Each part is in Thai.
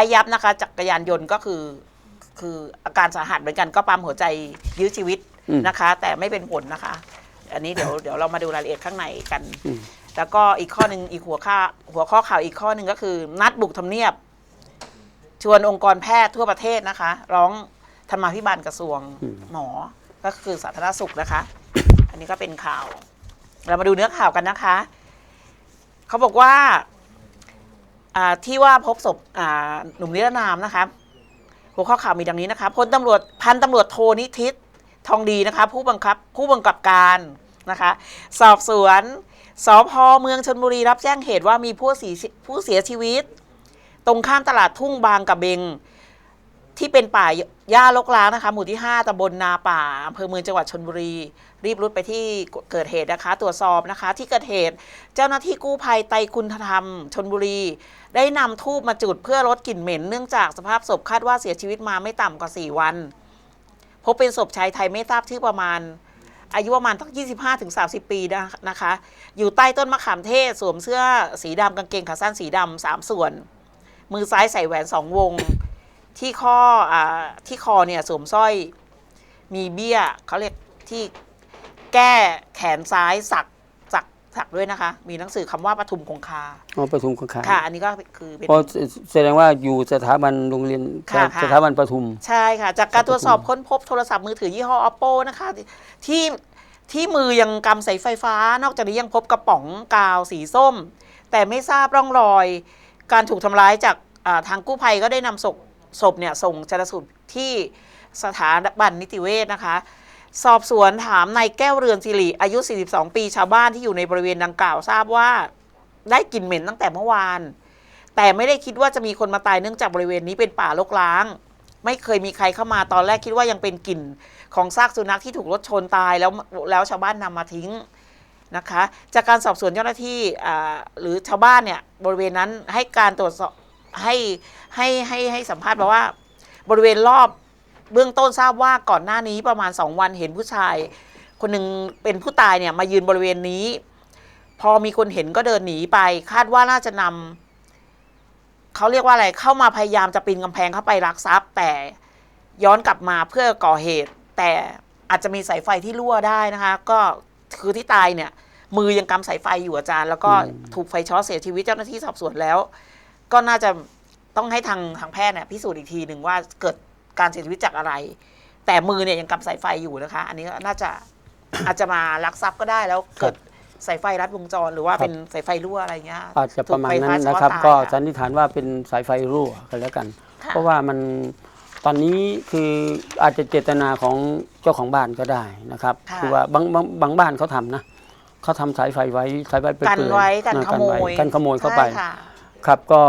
ไอ้ยับนะคะจักรยานยนต์ก็คือ คืออาการสาหัสเหมือนกันก็ปั๊มหัวใจยื้อชีวิตอืมนะคะ แต่ไม่เป็นผลนะคะ อันนี้เดี๋ยวเดี๋ยวเรามาดูรายละเอียดข้างในกันอืมแล้วก็อีกข้อหนึ่งอีกหัวข้าหัวข้อข่าวอีกข้อหนึ่งก็คือ นัดบุกทำเนียบ ชวนองค์กรแพทย์ทั่วประเทศนะคะ ร้องธรรมาภิบาลกระทรวงอืมหมอก็คือสาธารณสุขนะคะ อันนี้ก็เป็นข่าว เรามาดูเนื้อข่าวกันนะคะ เขาบอกว่าอ่า ที่ว่าพบศพหนุ่มนิรนามนะคะหัวข้อข่าวมีดังนี้นะคะพลตำรวจพันตำรวจโทนิทิศทองดีนะคะผู้บังคับผู้บังกับการนะคะสอบสวนสพเมืองชนบุรีรับแจ้งเหตุว่ามีผู้เสียผู้เสียชีวิต ตรงข้ามตลาดทุ่งบางกระเบง ที่เป็นป่าหญ้ารกร้างนะคะ หมู่ที่ 5ตำบลนาป่าอำเภอเมืองจังหวัดชนบุรี รีบรุดไปที่เกิดเหตุนะคะ ตรวจสอบนะคะ ที่เกิดเหตุเจ้าหน้าที่กู้ภัยไตคุณธรรมชนบุรี ได้นำทูบมาจุดเพื่อลดกลิ่นเหม็นเนื่องจากสภาพศพคาดว่าเสียชีวิตมาไม่ต่ำกว่า 4 วัน พบเป็นศพชายไทยไม่ทราบชื่อประมาณ อายุประมาณตั้ง 25ถึง30 ปีนะนะคะ อยู่ใต้ต้นมะขามเทศสวมเสื้อสีดำกางเกงขาสั้นสีดำสามส่วน มือซ้ายใส่แหวนสองวง ที่ข้ออที่คอเนี่ยสวมสร้อยมีเบี้ยเขาเรียกที่แก้แขนซ้ายสัก สักสักด้วยนะคะ มีหนังสือคำว่าปทุมคงคา อ๋อประทุมคงคาค่ะ อันนี้ก็คือเป็น เพราะแสดงว่าอยู่สถาบันโรงเรียนค่ะค่ะ สถาบันประทุม ใช่ค่ะ จากการตรวจสอบค้นพบโทรศัพท์มือถือยี่ห้อ oppo นะคะ ที่ที่มือยังกำสายไฟฟ้า นอกจากนี้ยังพบกระป๋องกาวสีส้ม แต่ไม่ทราบร่องรอย การถูกทำร้ายจากอ่าทางกู้ภัยก็ได้นำศพศพเนี่ยส่งชนสูตรที่สถาบันนิติเวชนะคะ สอบสวนถามนายแก้วเรือนสิริอายุ 42 ปีชาวบ้านที่อยู่ในบริเวณดังกล่าวทราบว่า ได้กลิ่นเหม็นตั้งแต่เมื่อวาน แต่ไม่ได้คิดว่าจะมีคนมาตายเนื่องจากบริเวณนี้เป็นป่ารกร้าง ไม่เคยมีใครเข้ามาตอนแรกคิดว่ายังเป็นกลิ่นของซากสุนัขที่ถูกรถชนตายแล้วแล้วชาวบ้านนำมาทิ้งนะคะ จากการสอบสวนเจ้าหน้าที่หรือชาวบ้านเนี่ยบริเวณนั้นให้การตรวจสอบให้ให้ให้ให้สัมภาษณ์มาว่า บริเวณรอบ เบื้องต้นทราบว่าก่อนหน้านี้ประมาณสองวันเห็นผู้ชาย คนหนึ่งเป็นผู้ตายเนี่ยมายืนบริเวณนี้ พอมีคนเห็นก็เดินหนีไป คาดว่าน่าจะนำเขาเรียกว่าอะไรเข้ามาพยายามจะปีนกำแพงเข้าไปลักทรัพย์ แต่ย้อนกลับมาเพื่อก่อเหตุ แต่อาจจะมีสายไฟที่รั่วได้นะคะ ก็คือที่ตายเนี่ย มือยังกำสายไฟอยู่อาจารย์ แล้วก็อืมถูกไฟช็อตเสียชีวิตเจ้าหน้าที่สอบสวนแล้ว ก็น่าจะต้องให้ทางทางแพทย์เนี่ยพิสูจน์อีกทีหนึ่งว่าเกิด การเสียชีวิตจากอะไร แต่มือเนี่ยยังกำสายไฟอยู่นะคะ อันนี้ก็น่าจะอาจจะมาลักทรัพย์ก็ได้แล้วเกิดสายไฟรัดวงจรหรือว่าเป็นสายไฟรั่วอะไรเงี้ยอาจจะประมาณนั้นถูนะไฟฟ้ครับช็อตก็ตายสันนิษฐานว่าเป็นสายไฟรั่วกันแล้วกันค่ะเพราะว่ามันตอนนี้คืออาจจะเจตนาของเจ้าของบ้านก็ได้นะครับค่ะคือว่าบางบางบางบ้านเขาทำนะเขาทำสายไฟไว้สายไฟเปื่อยกันๆไว้กันนะขโมยกันขโมยเข้าไปใช่ค่ะครับก็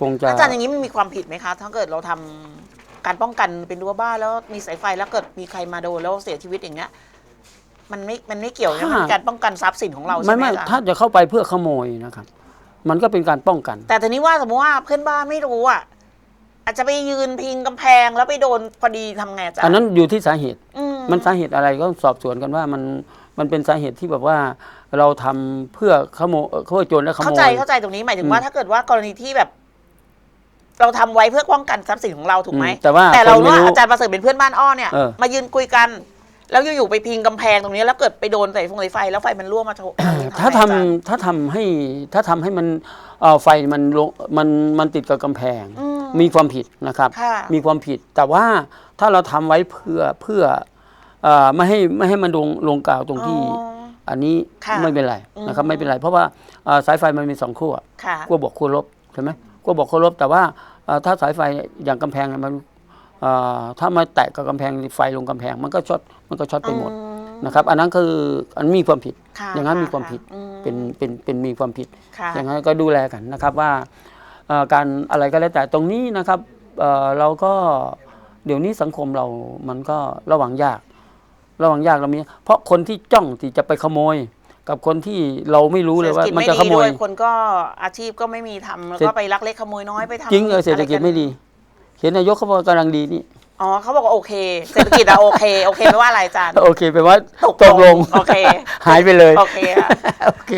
คงจะอาจารย์อย่างนี้มันมีความผิดไหมคะ ถ้าเกิดเราทำ การป้องกันเป็นรั้วบ้านแล้วมีสายไฟแล้วเกิดมีใครมาโดนแล้วเสียชีวิตอย่างเงี้ยมันไม่มันไม่เกี่ยวนะมันเป็นการป้องกันทรัพย์สินของเราไม่ใช่ไหมไม่อาจารย์ถ้าจะเข้าไปเพื่อขโมยนะครับ มันก็เป็นการป้องกัน แต่ทีนี้ว่าสมมติว่าเพื่อนบ้านไม่รู้อะอาจจะไปยืนพิงกำแพงแล้วไปโดนพอดีทำไงอาจารย์อันนั้นอยู่ที่สาเหตุ อืมันสาเหตุอะไรก็สอบสวนกันว่ามันมันเป็นสาเหตุที่แบบว่าเราทำเพื่อขโมยเพื่อโจรและขโมเข้ายใจเข้าใจตรงนี้หมายถึงว่า อืม ถ้าเกิดว่ากรณีที่แบบ เราทำไว้เพื่อป้องกันทรัพย์สินของเราถูกไหมอืมแต่ว่าแต่เราคนไม่ว่ารู้อาจารย์ประเสริฐเป็นเพื่อนบ้านอ้อเนี่ย เออ มายืนคุยกัน แล้วอยู่ๆไปพิงกำแพงตรงนี้แล้วเกิดไปโดนสายฟงสายไฟแล้วไฟมันรั่วมาโชว์ถ้าทำไงอจรย์ถ้าทำให้ถ้าทำให้มันเอ่อไฟมันลงมันมันติดกับกำแพง อืม มีความผิดนะครับ ค่ะ มีความผิดแต่ว่าถ้าเราทำไว้เพื่อเพื่อเอ่อไม่ให้ไม่ให้มันลงลงกาวตรงที่ อ๋อ อันนี้ค่ะไม่เป็นไรนะครับ อืม ไม่เป็นไร เพราะว่าเอ่อสายไฟมันมีสองขั้วค่ะ ขั้วบวกขั้วลบใช่ไหม ขั้วบวกขั้วลบแต่ว่าเอ่อถ้าสายไฟอย่างกำแพงเนี่ยมันเอ่อถ้ามาแตะกับกำแพงไฟลงกำแพง มันก็ช็อตมันก็ช็อตไปหมดอืมนะครับอันนั้นคืออันมีความผิดค่ะอย่างนั้นมีะความผิดอืมเป็นเป็นเป็นมีความผิดค่ะอย่างนั้นก็ดูแลกันนะครับว่าเอ่อการอะไรก็แล้วแต่ตรงนี้นะครับเอ่อเราก็เดี๋ยวนี้สังคมเรามันก็ระวังยาก ระวังยากเรามี เพราะคนที่จ้องที่จะไปขโมย กับคนที่เราไม่รู้เลยว่าศรษฐกิจมันไม่จะดีขโมยด้วยคนก็อาชีพก็ไม่มีทำแล้วเศรษก็ไปลักเล็กขโมยน้อยไปทำจริงเออเศรษฐกิจไม่ดี เห็นนายกเขาบอกกำลังดีนี่ อ๋อเขาบอกว่าโอเค เศรษฐกิจอะโอเค โอเคไม่ว่าอะไรอาจารย์ โอเคแปลว่าตกตกลงโอเค หายไปเลย โอเคอะโอเค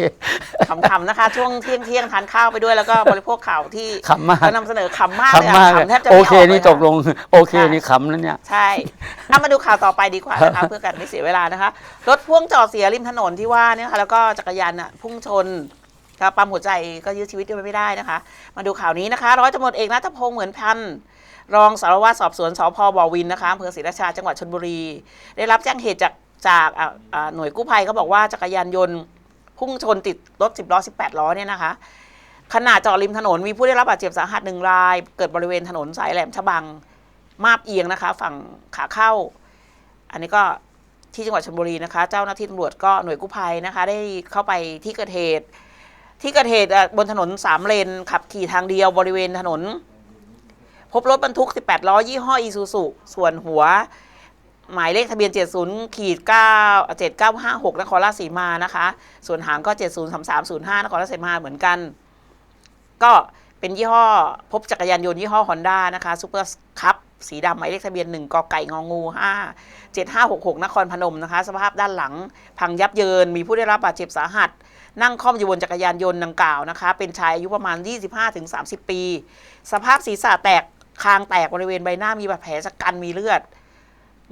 ขำๆนะคะ ช่วงเที่ยงเที่ยงๆทานข้าวไปด้วยแล้วก็บริโภคข่าวที่ขำมากเขานำเสนอขำมากเลยขำมากอะเลยขำแทบจะโอไม่เคออกนี่เลยตอะกลงโอเคค่ะ นี่ขำแล้วเนี่ย ใช่เอามาดูข่าวต่อไปดีกว่านะคะ เพื่อกันไม่เสียเวลานะคะ รถพ่วงจอดเสียริมถนนที่ว่าเนี่ยค่ะแล้วก็จักรยานน่ะพุ่งชนก็ปั๊มหัวใจก็ยื้อชีวิตไว้ไม่ได้นะคะ มาดูข่าวนี้นะคะ ร้อยตำรวจเอกนัทพงษ์เหมือนพันธ์ รองสารวัตรสอบสวนสพบวินนะคะอำเภอศรีราชาจังหวัดชลบุรี ได้รับแจ้งเหตุจากจากหน่วยกู้ภัยเขาบอกว่าจักรยานยนต์พุ่งชนติดรถ10ล้อ18ล้อเนี่ยนะคะขณะจอดริมถนนมีผู้ได้รับบาดเจ็บสาหัสหนึ่งราย เกิดบริเวณถนนสายแหลมฉบังมาบเอียงนะคะ ฝั่งขาเข้า อันนี้ก็ที่จังหวัดชลบุรีนะคะ เจ้าหน้าที่ตำรวจก็หน่วยกู้ภัยนะคะ ได้เข้าไปที่เกิดเหตุ ที่เกิดเหตุบนถนนสามเลนขับขี่ทางเดียวบริเวณถนน พบรถบรรทุก 18 ล้อ ยี่ห้ออีซูซุส่วนหัว หมายเลขทะเบียน 70ขีด9 7956นครราชสีมานะคะ ส่วนหางก็ 703305นครราชสีมาเหมือนกัน ก็เป็นยี่ห้อพบจักรยานยนต์ยี่ห้อฮอนด้านะคะซูเปอร์คัพสีดำหมายเลขทะเบียน 1กไก่งองู 5 7566 นครพนมนะคะ สภาพด้านหลัง พังยับเยิน มีผู้ได้รับบาดเจ็บสาหัส นั่งคล่อมอยู่บนจักรยานยนต์ดังกล่าวนะคะ เป็นชายอายุประมาณ 25-30 ปี สภาพศีรษะแตก คางแตกบริเวณใบหน้ามีบาดแผลชะกันมีเลือด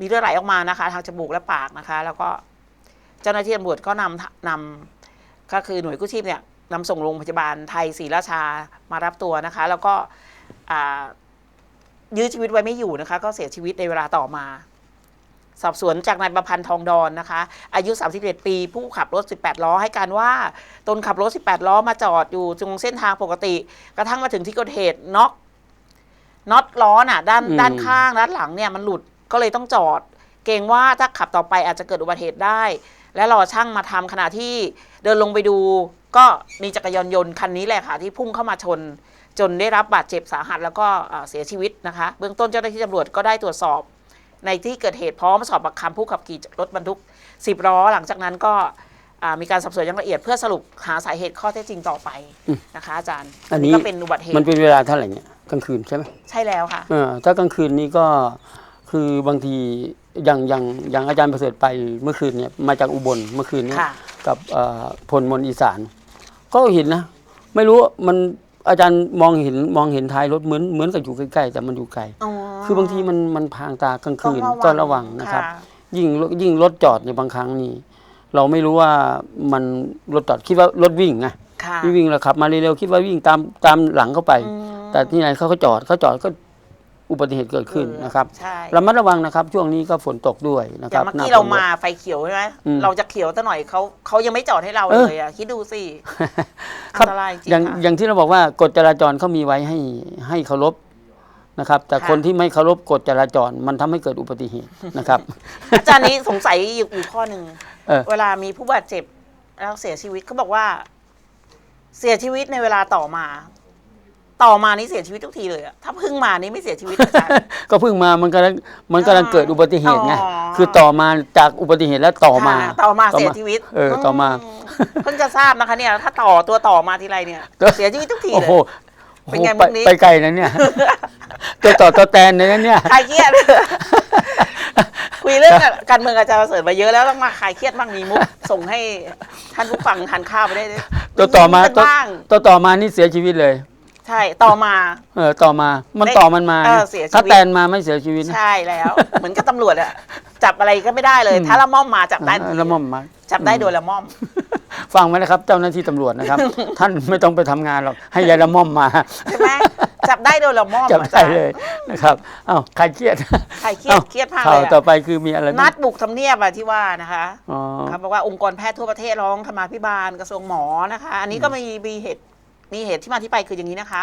มีเลือดไหลออกมานะคะ ทางจมูกและปากนะคะ แล้วก็เจ้าหน้าที่ตำรวจก็นำนำก็คือหน่วยกู้ชีพเนี่ยนำส่งโรงพยาบาลไทยศรีราชามารับตัวนะคะ แล้วก็ยื้อชีวิตไว้ไม่อยู่นะคะ ก็เสียชีวิตในเวลาต่อมา สอบสวนจากนายประพันธ์ทองดอนนะคะ อายุ 31 ปี ผู้ขับรถ 18 ล้อให้การว่า ตนขับรถ 18 ล้อมาจอดอยู่ตรงเส้นทางปกติ กระทั่งมาถึงที่เกิดเหตุน็อก น็อตล้อน่ะด้านอืม ด้านข้างด้านหลังเนี่ยมันหลุดก็เลยต้องจอด เกรงว่าถ้าขับต่อไปอาจจะเกิดอุบัติเหตุได้ และรอช่างมาทำขณะที่เดินลงไปดู ก็มีจักรยานยนต์คันนี้แหละค่ะที่พุ่งเข้ามาชน จนได้รับบาดเจ็บสาหัสแล้วก็อ่าเสียชีวิตนะคะ เบื้องต้นเจ้าหน้าที่ตำรวจก็ได้ตรวจสอบ ในที่เกิดเหตุพร้อมสอบปากคำผู้ขับขี่รถบรรทุก 10ล้อหลังจากนั้นก็อ่ามีการสอบสวนอย่างละเอียดเพื่อสรุปหาสาเหตุข้อเท็จจริงต่อไปนะคะอาจารย์อันนี้ ก็เป็นอุบัติเหตุ มันเป็นเวลาเท่าไหร่เนี่ย กลางคืนใช่ไหมใช่แล้วค่ะเออถ้ากลางคืนนี้ก็คือบางทีอย่างอย่างอย่างอาจารย์ประเสริฐไปเมื่อคืนเนี่ยมาจากอุบลเมื่อคืนเนี้ค่ะ กับเอ่อพลมนต์อีสาน ก็เห็นนะ ไม่รู้มันอาจารย์มองเห็นมองเห็นท้ายรถเหมือนเหมือนกับอยู่ใกล้ๆแต่มันอยู่ไกล อ๋อ คือบางทีมันมันพรางตากลางคืนต้ก็องระวังระวังนะครับ ค่ะ ยิ่งรถยิ่งรถจอดในยบางครั้งนี่เราไม่รู้ว่ามันรถจอดคิดว่ารถวิ่งไงค่ะวิ่งวิ่งแล้วขับมาเร็วๆคิดว่าวิ่งตามตามหลังเข้าไป อืม แต่ที่ไหนเขาก็จอดเขาจอดก็อุบัติเหตุเกิดขึ้นนะครับใช่ระมัดระวังนะครับ ช่วงนี้ก็ฝนตกด้วยนะอครัย่าบงเมื่อกี้หน้เราฝนมาไฟเขียวใช่ไหมอืม เราจะเขียวซะหน่อยเขาเขายังไม่จอดให้เราเออเลยอะ คิดดูสิคอัรันตรายจริงอย่างค่ะอย่างที่เราบอกว่ากฎจราจรเขามีไว้ให้ให้เคารพนะครับ แต่ค่ะ คนที่ไม่เคารพกฎจราจรมันทำให้เกิดอุบัติเหตุนะครับ อาจารย์นี้สงสัยอยู่อยู่ข้อหนึ่งเออ เวลามีผู้บาดเจ็บแล้วเสียชีวิตเขาบอกว่า เสียชีวิตในเวลาต่อมา ต่อมานี่เสียชีวิตทุกทีเลยอะถ้าเพิ่งมานี่ไม่เสียชีวิตอาจารย์ ก็เพิ่งมามันกำลังมันกำลังเกิดอุบัติเหตุไงอ๋อ คือต่อมาจากอุบัติเหตุแล้วต่อมา ค่ะต่อมาเสียชีวิตเออต่อมาเพิ่งจะทราบนะคะเนี่ย ถ้าต่อตัวต่อมาทีไรเนี่ย เสียชีวิตทุกทีโอ้เลโหย โอ้เป็นโหไงไปมุกนี้ ไปไกลนะเนี่ย ตัวต่อตัวแตนเลยนะเนี่ย คลายเครียด คุยเรื่องการเมืองอาจารย์ประเสริฐมาเยอะแล้วต้องมาคลายเครียดบ้างมีมุก ส่งให้ท่านผู้ฟังทานข้าวไปได้ด้วยตัวต่อมายิ้กันตัวบ้างตัวต่อมานี่เสียชีวิตเลย ใช่ต่อมา เออต่อมามันได้ต่อมันมาเออเสียชีวิต ถ้าแตนมาไม่เสียชีวิตนะใช่แล้ว เหมือนกับตำรวจอะจับอะไรก็ไม่ได้เลยอืมถ้าละม่อมมาจับได้ทันทีละม่อมมา จับได้โดยละม่อม ฟังไหมนะครับ เจ้าหน้าที่ตำรวจนะครับ ท่านไม่ต้องไปทำงานหรอกให้ยายละม่อมมาใช่ไหมจับได้โดยละม่อมจับอาได้จารย์เลยนะครับอ้าวใครเครียดใครเครียดเครียดมากข่าเลวยอะต่อไปคือมีอะไรบ้างนัดบุกทำเนียบอะที่ว่านะคะอ๋อครับบอกว่าองค์กรแพทย์ทั่วประเทศร้องธรรมาภิบาลกระทรวงหมอนะคะ อันนี้ก็มีมีเหตุ มีเหตุที่มาที่ไปคืออย่างนี้นะคะ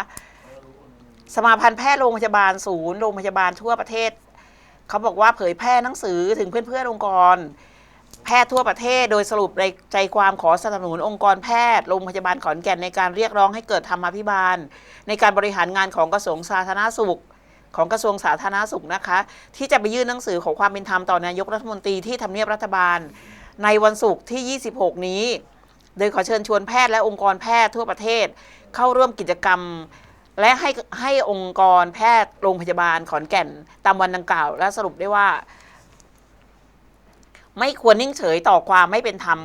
สมาพันธ์แพทย์โรงพยาบาลศูนย์โรงพยาบาลทั่วประเทศ เขาบอกว่าเผยแพร่หนังสือถึงเพื่อนๆองค์กร แพทย์ทั่วประเทศ โดยสรุปในใจความขอสนับสนุนองค์กรแพทย์โรงพยาบาลขอนแก่นในการเรียกร้องให้เกิดธรรมาภิบาล ในการบริหารงานของกระทรวงสาธารณสุขของกระทรวงสาธารณสุขนะคะ ที่จะไปยื่นหนังสือขอความเป็นธรรมต่อนายกรัฐมนตรีที่ทำเนียบรัฐบาล ในวันศุกร์ที่ 26 นี้ โดยขอเชิญชวนแพทย์และองค์กรแพทย์ทั่วประเทศ เข้าร่วมกิจกรรม และให้ให้องค์กรแพทย์โรงพยาบาลขอนแก่น ตามวันดังกล่าว และสรุปได้ว่า ไม่ควรนิ่งเฉยต่อความไม่เป็นธรรม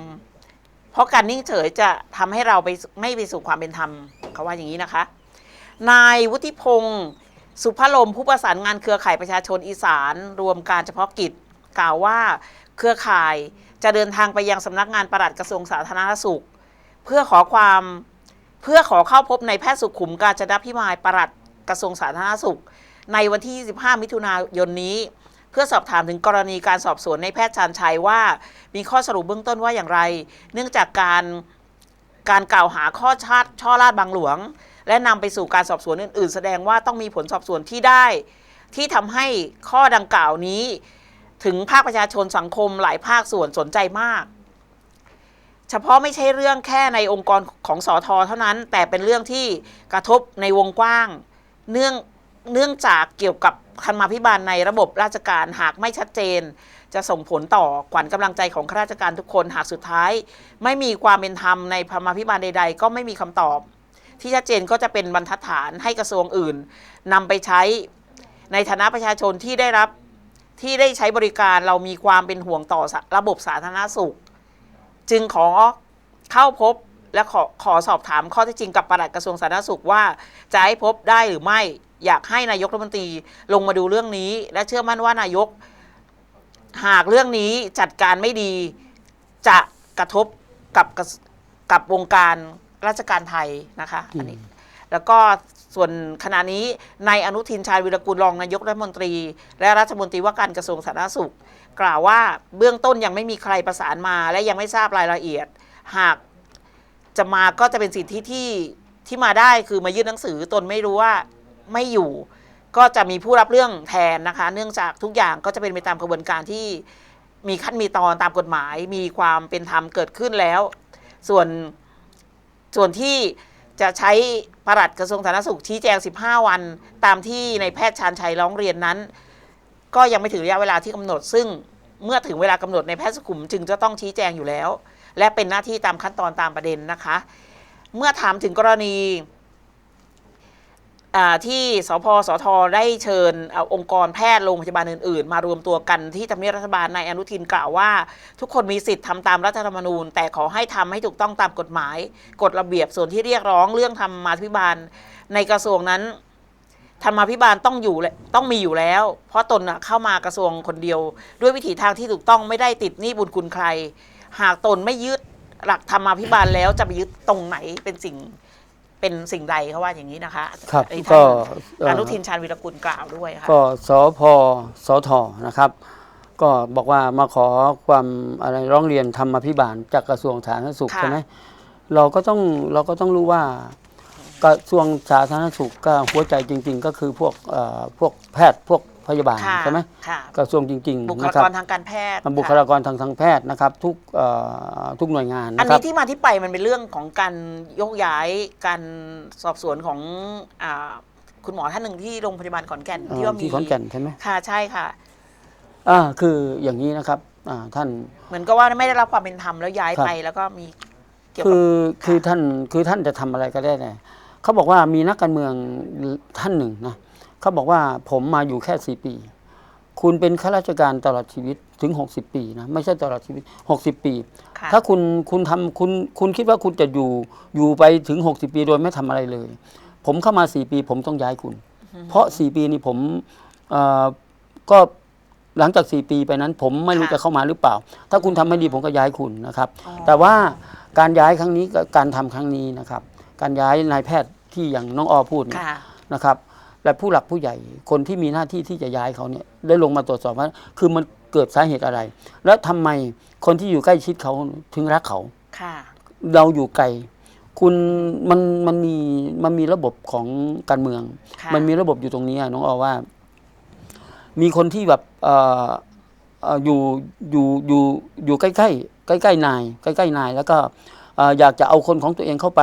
เพราะการนิ่งเฉยจะทำให้เราไปไม่ไปสู่ความเป็นธรรมเขาว่าอย่างนี้นะคะ นายวุฒิพงศ์สุภลมผู้ประสานงานเครือข่ายประชาชนอีสาน รวมการเฉพาะกิจ กล่าวว่าเครือข่าย จะเดินทางไปยังสำนักงานปลัดกระทรวงสาธารณสุข เพื่อขอความเพื่อขอเข้าพบในแพทย์สุขุมกาญจนพิมายปลัดกระทรวงสาธารณสุข ในวันที่ 25 มิถุนายนนี้ เพื่อสอบถามถึงกรณีการสอบสวนในแพทย์ชาญชัยว่า มีข้อสรุปเบื้องต้นว่าอย่างไร เนื่องจากการการกล่าวหาข้อชาติช่อลาดบางหลวง และนำไปสู่การสอบสวนอื่น ๆ แสดงว่าต้องมีผลสอบสวนที่ได้ ที่ทำให้ข้อดังกล่าวนี้ ถึงภาคประชาชนสังคมหลายภาคส่วนสนใจมาก เฉพาะไม่ใช่เรื่องแค่ในองค์กรของสอทอเท่านั้น แต่เป็นเรื่องที่กระทบในวงกว้าง เนื่องเนื่องจากเกี่ยวกับธรรมาภิบาลในระบบราชการหากไม่ชัดเจน จะส่งผลต่อขวัญกำลังใจของข้าราชการทุกคนหากสุดท้าย ไม่มีความเป็นธรรมในธรรมาภิบาลใด ๆ ก็ไม่มีคำตอบ ที่ชัดเจนก็จะเป็นบรรทัดฐานให้กระทรวงอื่นนำไปใช้ในฐานะประชาชนที่ได้รับ ที่ได้ใช้บริการเรามีความเป็นห่วงต่อสะระบบสาธารณสุข จึงขอเข้าพบและขอขอสอบถามข้อเท็จจริงกับปลัดกระทรวงสาธารณสุขว่า จะให้พบได้หรือไม่อยากให้นายกรัฐมนตรีลงมาดูเรื่องนี้ และเชื่อมั่นว่านายก หากเรื่องนี้จัดการไม่ดีจะกระทบกับกระกับวงการราชการไทยนะคะอันนี้แล้วก็ ส่วนขณะนี้นายอนุทินชาญวิรกูลรองนายกรัฐมนตรี และรัฐมนตรีว่าการกระทรวงสาธารณสุข กล่าวว่าเบื้องต้นยังไม่มีใครประสานมา และยังไม่ทราบรายละเอียด หากจะมาก็จะเป็นสิทธิที่ที่มาได้คือมายื่นหนังสือตนไม่รู้ว่าไม่อยู่ ก็จะมีผู้รับเรื่องแทนนะคะ เนื่องจากทุกอย่างก็จะเป็นไปตามกระบวนการที่มีขั้นมีตอนตามกฎหมาย มีความเป็นธรรมเกิดขึ้นแล้ว ส่วนส่วนที่จะใช้ ปลัดกระทรวงสาธารณสุขชี้แจง 15 วัน ตามที่ในแพทย์ชาญชัยร้องเรียนนั้น ก็ยังไม่ถึงระยะเวลาที่กำหนด ซึ่งเมื่อถึงเวลากำหนดในแพทย์สุขุมจึงจะต้องชี้แจงอยู่แล้ว และเป็นหน้าที่ตามขั้นตอนตามประเด็นนะคะ เมื่อถามถึงกรณี ที่สพสทได้เชิญอองค์กรแพทย์โรงพยาบาลอื่นๆ มารวมตัวกันที่ทำเนียบรัฐบาลนายอนุทินกล่าวว่า ทุกคนมีสิทธิ์ทำตามรัฐธรรมนูญ แต่ขอให้ทำให้ถูกต้องตามกฎหมาย กฎระเบียบส่วนที่เรียกร้องเรื่องธรรมาภิบาล ในกระทรวงนั้นธรรมาภิบาลต้องอยู่และต้องมีอยู่แล้ว เพราะตนเข้ามากระทรวงคนเดียว ด้วยวิถีทางที่ถูกต้องไม่ได้ติดหนี้บุญคุณใคร หากตนไม่ยึดหลักธรรมาภิบาลแล้วจะไปยึดตรงไหนเป็นสิ่ง เป็นสิ่งใดเขาว่าอย่างนี้นะคะครับอันนี้ก็ท่านเอ่ออนุทินชาญวิรกุลกล่าวด้วยค่ะ ก็สพสทนะครับ ก็บอกว่ามาขอความอะไรร้องเรียนธรรมพิบาลจากกระทรวงสาธารณสุขค่ะ ใช่ไหมเราก็ต้องเราก็ต้องรู้ว่ากระทรวงสาธารณสุขก็หัวใจจริง ๆ ก็คือพวกเอ่อพวกแพทย์พวก พยาบาลค่ะใช่ไหมค่ะกระทรวงจริงบุๆคลานะครักบรทางการแพทย์บุคค่ะลากรทางทางแพทย์นะครับทุกเอ่อทุกหน่วยงานอันนะครันี้บที่มาที่ไปมันเป็นเรื่องของการยกย้ายการสอบสวนของอาคุณหมอท่านหนึ่งที่โรงพยาบาลขอนแก่นเอ่อที่ว่ามีที่ขอนแก่นใช่ไหมค่ะใช่ค่ะ อ่าคืออย่างนี้นะครับอ่าท่าน เหมือนกับว่าไม่ได้รับความเป็นธรรมแล้วย้ายครับ ไปแล้วก็มีเกี่ยวคืกับ อคือท่านคือท่านจะทำอะไรก็ได้แต่เขาบอกว่ามีนักการเมืองท่านหนึ่งนะ เขาบอกว่าผมมาอยู่แค่สี่ปี คุณเป็นข้าราชการตลอดชีวิตถึง 60 ปีนะไม่ใช่ตลอดชีวิต 60 ปีค่ะถ้าคุณคุณทำคุณคุณคิดว่าคุณจะอยู่อยู่ไปถึง 60 ปีโดยไม่ทำอะไรเลย ผมเข้ามา 4 ปี ผมต้องย้ายคุณ เพราะ 4 ปีนี้ผมเอ่อก็หลังจาก 4 ปีไปนั้น ผมไม่รู้ค่ะจะเข้ามาหรือเปล่า ถ้าคุณทำไม่ดีผมก็ย้ายคุณนะครับอ๋อแต่ว่าการย้ายครั้งนี้กับการทำครั้งนี้นะครับ การย้ายนายแพทย์ที่อย่างน้องออพูดเนี่ยค่ะนะครับ และผู้หลักผู้ใหญ่คนที่มีหน้าที่ที่จะย้ายเขาเนี่ยได้ลงมาตรวจสอบว่าคือมันเกิดสาเหตุอะไร แล้วทำไมคนที่อยู่ใกล้ชิดเขาถึงรักเขาค่ะ เราอยู่ไกลคุณมันมันมีมันมีระบบของการเมืองค่ะมันมีระบบอยู่ตรงนี้อะน้องออว่า มีคนที่แบบเอ่อเอ่ออยู่อยู่อยู่อยู่ใกล้ใกล้ใกล้ใกล้ๆนาย ใกล้ใกล้ๆนาย แล้วก็เอ่ออยากจะเอาคนของตัวเองเข้าไป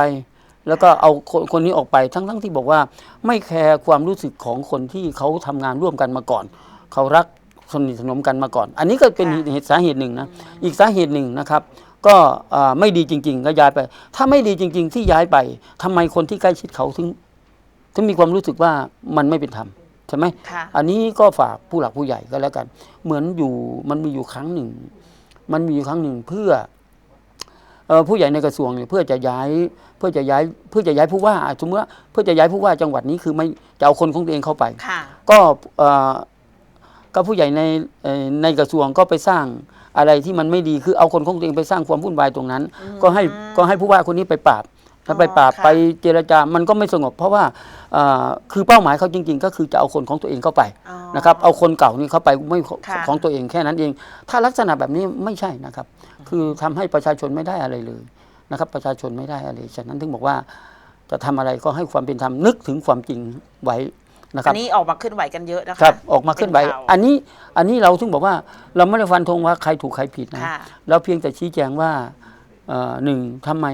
แล้วก็เอาคนคนนี้ออกไปทั้งทั้งที่บอกว่า ไม่แคร์ความรู้สึกของคนที่เขาทำงานร่วมกันมาก่อน เขารักสนิทสนมกันมาก่อน อันนี้ก็เป็นค่ะเหตุสาเหตุหนึ่งนะอีกสาเหตุหนึ่งนะครับ ก็เอ่อไม่ดีจริง ๆ ก็ย้ายไป ถ้าไม่ดีจริง ๆ ที่ย้ายไปทำไมคนที่ใกล้ชิดเขาถึงถึงมีความรู้สึกว่ามันไม่เป็นธรรมใช่ไหม ค่ะ อันนี้ก็ฝากผู้หลักผู้ใหญ่ก็แล้วกัน เหมือนอยู่มันมีอยู่ครั้งหนึ่ง มันมีอยู่ครั้งหนึ่งเพื่อเอ่อ ผู้ใหญ่ในกระทรวงเนี่ยเพื่อจะย้ายเพื่อจะย้ายเพื่อจะย้ายผู้ว่าอะสมมติว่าเพื่อจะย้ายผู้ว่าจังหวัดนี้คือไม่จะเอาคนของตัวเองเข้าไปค่ะก็เอ่อก็ผู้ใหญ่ในเอ่อในกระทรวงก็ไปสร้างอะไรที่มันไม่ดีคือเอาคนของตัวเองไปสร้างความวุ่นวายตรงนั้น ก็ให้ก็ให้ผู้ว่าคนนี้ไปปราบ ถ้าไปปราบค่ะไปเจรจามันก็ไม่สงบ เพราะว่าเอ่อคือเป้าหมายเขาจริง ๆ ก็คือจะเอาคนของตัวเองเข้าไปอ๋อนะครับเอาคนเก่านี่เข้าไปไม่ขค่ะของตัวเองแค่นั้นเอง ถ้าลักษณะแบบนี้ไม่ใช่นะครับ คือทำให้ประชาชนไม่ได้อะไรเลยนะครับ ประชาชนไม่ได้อะไรฉะนั้นถึงบอกว่าจะทำอะไรก็ให้ความเป็นธรรมนึกถึงความจริงไว้นะคอัรับนนี้ออกมาเคลื่อนไหวกันเยอะนะคะครับออกมาเคลื่อนไหวเป็นข่าวอันนี้อันนี้เราถึงบอกว่าเราไม่ได้ฟันธงว่าใครถูกใครผิดนะค่ะเราเพียงแต่ชี้แจงว่าเอ่อ หนึ่งทำไม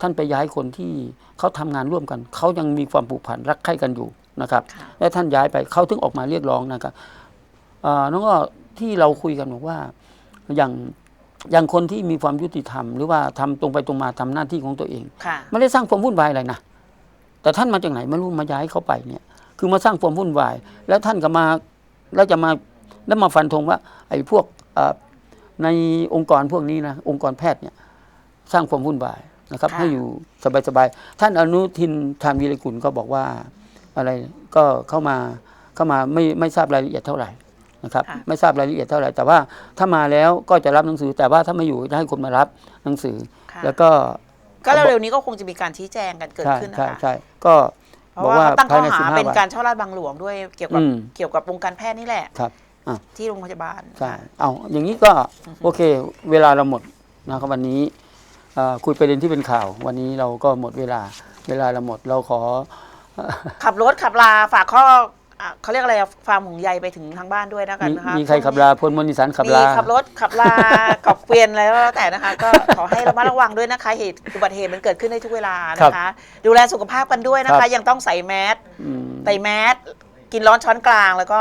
ท่านไปย้ายคนที่เขาทำงานร่วมกัน เขายังมีความผูกพันรักใคร่กันอยู่นะครับค่ะและท่านย้ายไปเขาถึงออกมาเรียกร้องนะครับเอ่อน้องก็ที่เราคุยกันบอกว่าอย่างอย่างคนที่มีความยุติธรรม หรือว่าทำตรงไปตรงมาทำหน้าที่ของตัวเองค่ะไม่ได้สร้างความวุ่นวายอะไรนะแต่ท่านมาจากไหนไม่รู้มาย้ายเขาไปเนี่ย คือมาสร้างความวุ่นวาย แล้วท่านก็มาแล้วจะมาแล้วมาฟันธงว่า ไอ้พวกเอ่อในองค์กรพวกนี้นะองค์กรแพทย์เนี่ย สร้างความวุ่นวายนะครับค่ะให้อยู่สบายๆท่านอนุทินชาญวีรกุลก็บอกว่าอะไรก็เข้ามาเข้ามาไม่ไม่ทราบรายละเอียดเท่าไหร่นะครับค่ะไม่ทราบรายละเอียดเท่าไหร่ แต่ว่าถ้ามาแล้วก็จะรับหนังสือ แต่ว่าถ้าไม่อยู่จะให้คนมารับหนังสือค่ะแล้วก็ก็เร็วๆนี้ก็คงจะมีการชี้แจงกันเกิดใช่ขึ้นนะใช่คะใช่ก็เพบอกราะว่าว่าเขาตั้งภาข้ยอในหา15เป็นวันการช่อราดบังหลวงด้วยเกี่ยวกับอืมเกี่ยวกับวงการแพทย์นี่แหละครับอะที่โรงพยาบาลใช่ค่ะเอาอย่างนี้ก็โอเค เวลาเราหมดนะครับวันนี้เอ่อ คุยประเด็นที่เป็นข่าว วันนี้เราก็หมดเวลาเวลาเราหมดเราขอ ขับรถขับลาฝากข้ออะเขาเรียกอะไรอะความห่วงใยไปถึงทางบ้านด้วยนะกันมีนะคะมีใครขับลาพลมนิสันขับมีลา ขับรถขับลา ขับเกวียนอะไรก็แล้วแต่นะคะ ก็ขอให้ระมัดระวังด้วยนะคะเหตุอุบัติเหตุมันเกิดขึ้นได้ทุกเวลานะคะดูแลสุขภาพกันด้วยนะครัคะ บ ยังต้องใส่แมสอืม ใส่แมสกินร้อนช้อนกลางแล้วก็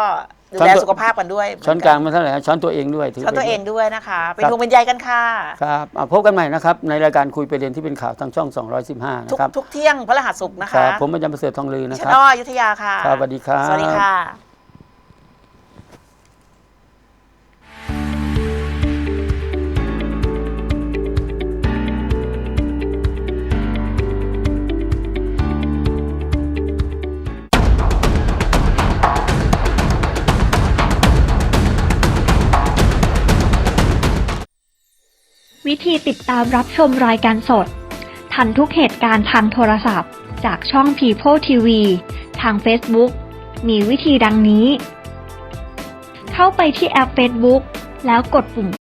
ดูช้อนแลตัวสุขภาพกันด้วยช้อนกลางมาเท่าไหร่ฮะช้อนตัวเองด้วยถืช้อนตัวไปเอด้งวยด้วยนะคะเป็นครับห่วงเป็นใยกันค่ะครับอะพบกันใหม่นะครับ ในรายการคุยประเด็นที่เป็นข่าวทางช่อง 215ทุกนะครับ ทุกเที่ยงพระรหัสสุกร์นะครัคะบผมอาจารย์ประเสริฐทองลือนะชครับนอยุธยาค่ะครับสวัสดีครับสวัสดีค่ะ ธีติดตามรับชมรายการสด ทันทุกเหตุการณ์ทางโทรศัพท์ จากช่อง People TV ทาง Facebook มีวิธีดังนี้ เข้าไปที่แอป Facebook แล้วกดปุ่ม